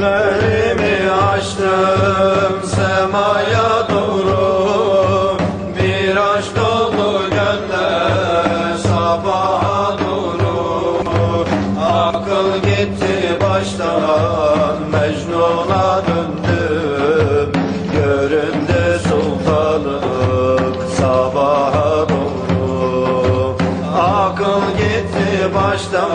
Ellerimi açtım semaya doğru. Bir aşk doldu gönlüm sabaha doğru. Akıl gitti baştan Mecnun'a döndüm. Göründü sultanlık sabaha doğru. Akıl gitti baştan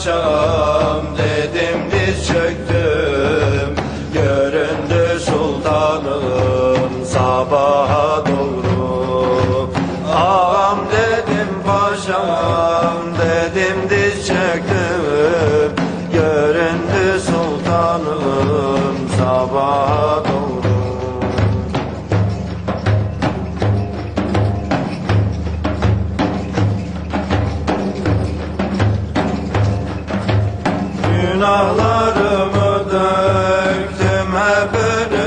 paşam dedim diz çöktüm Göründü sultanım sabaha doğru. Ağam dedim paşam dedim diz çöktüm Günahlarımı döktüm hep önüme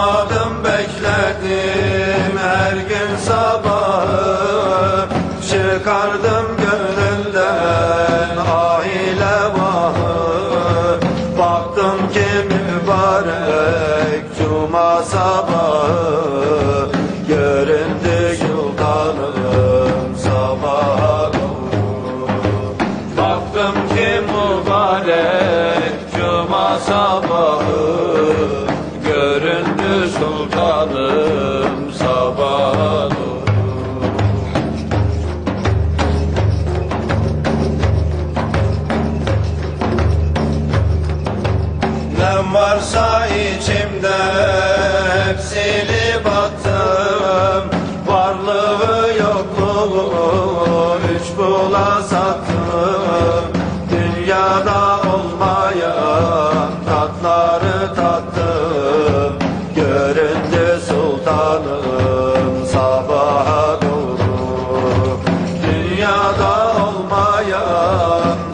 Yatmadım bekledim her gün sabahı. Çıkardım gönülden aile vahı. Baktım ki mübarek cuma sabahı. Göründü sultanım sabaha doğru. Baktım ki mübarek cuma sabahı varsa içimde hepsini battım. Varlığı yokluğu üç bula sattım. Dünyada olmayan tatları tattım. Göründü sultanım sabaha doğru. Dünyada olmayan